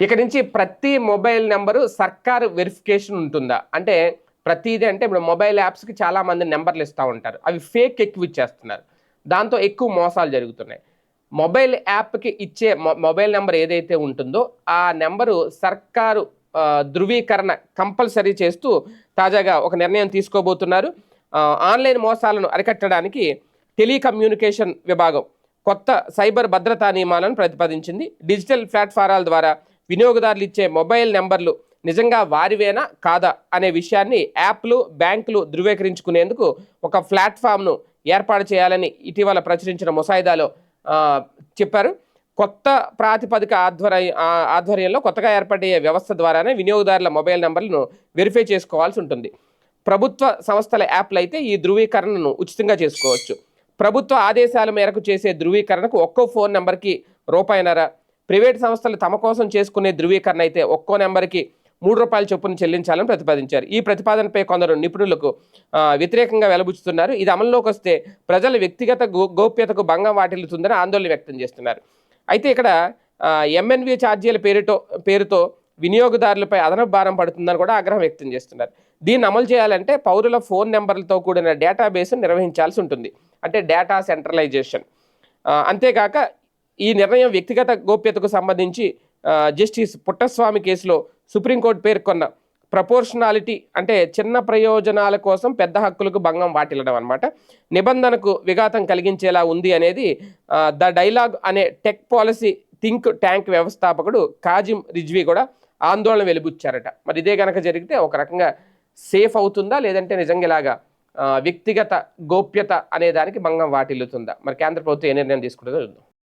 ఇక నుంచి ప్రతి మొబైల్ నెంబరు సర్కారు వెరిఫికేషన్ ఉంటుందా? అంటే ప్రతిదీ అంటే ఇప్పుడు మొబైల్ యాప్స్కి చాలామంది నెంబర్లు ఇస్తూ ఉంటారు. అవి ఫేక్ ఎక్కువ ఇచ్చేస్తున్నారు. దాంతో ఎక్కువ మోసాలు జరుగుతున్నాయి. మొబైల్ యాప్కి ఇచ్చే మొ- మొబైల్ నెంబర్ ఏదైతే ఉంటుందో ఆ నెంబరు సర్కారు ధృవీకరణ కంపల్సరీ చేస్తూ తాజాగా ఒక నిర్ణయం తీసుకోబోతున్నారు. ఆన్లైన్ మోసాలను అరికట్టడానికి టెలికమ్యూనికేషన్ విభాగం కొత్త సైబర్ భద్రతా నియమాలను ప్రతిపాదించింది. డిజిటల్ ప్లాట్ఫారాల ద్వారా వినియోగదారులు ఇచ్చే మొబైల్ నెంబర్లు నిజంగా వారివేనా కాదా అనే విషయాన్ని యాప్లు బ్యాంకులు ధృవీకరించుకునేందుకు ఒక ప్లాట్ఫామ్ను ఏర్పాటు చేయాలని ఇటీవల ప్రచురించిన ముసాయిదాలో చెప్పారు. కొత్త ప్రాతిపదిక ఆధ్వర్య ఆధ్వర్యంలో కొత్తగా ఏర్పడే వ్యవస్థ ద్వారానే వినియోగదారుల మొబైల్ నెంబర్లను వెరిఫై చేసుకోవాల్సి ఉంటుంది. ప్రభుత్వ సంస్థల యాప్లు అయితే ఈ ధృవీకరణను ఉచితంగా చేసుకోవచ్చు. ప్రభుత్వ ఆదేశాల మేరకు చేసే ధృవీకరణకు ఒక్కో ఫోన్ నెంబర్కి రూపాయినర ప్రైవేట్ సంస్థలు తమ కోసం చేసుకునే ధృవీకరణ అయితే ఒక్కో నెంబర్కి మూడు రూపాయల చొప్పున చెల్లించాలని ప్రతిపాదించారు. ఈ ప్రతిపాదనపై కొందరు నిపుణులకు వ్యతిరేకంగా వెలబుచ్చుతున్నారు. ఇది అమల్లోకి వస్తే ప్రజల వ్యక్తిగత గో గోప్యతకు భంగం వాటిల్లుతుందని ఆందోళన వ్యక్తం చేస్తున్నారు. అయితే ఇక్కడ ఎంఎన్వి ఛార్జీల పేరుతో పేరుతో వినియోగదారులపై అదనపు భారం పడుతుందని కూడా ఆగ్రహం వ్యక్తం చేస్తున్నారు. దీన్ని అమలు చేయాలంటే పౌరుల ఫోన్ నెంబర్లతో కూడిన డేటాబేస్ను నిర్వహించాల్సి ఉంటుంది. అంటే డేటా సెంట్రలైజేషన్. అంతేకాక ఈ నిర్ణయం వ్యక్తిగత గోప్యతకు సంబంధించి జస్టిస్ పుట్టస్వామి కేసులో సుప్రీంకోర్టు పేర్కొన్న ప్రపోర్షనాలిటీ అంటే చిన్న ప్రయోజనాల కోసం పెద్ద హక్కులకు భంగం వాటిల్లడం అనమాట నిబంధనకు విఘాతం కలిగించేలా ఉంది అనేది ద డైలాగ్ అనే టెక్ పాలసీ థింక్ ట్యాంక్ వ్యవస్థాపకుడు కాజిం రిజ్వి కూడా ఆందోళన వెలిబుచ్చారట. మరి ఇదే కనుక జరిగితే ఒక రకంగా సేఫ్ అవుతుందా? లేదంటే నిజంగా ఇలాగా వ్యక్తిగత గోప్యత అనే దానికి భంగం వాటిల్లుతుందా? మరి కేంద్ర ప్రభుత్వం ఏ నిర్ణయం తీసుకుంటుందో చూద్దాం.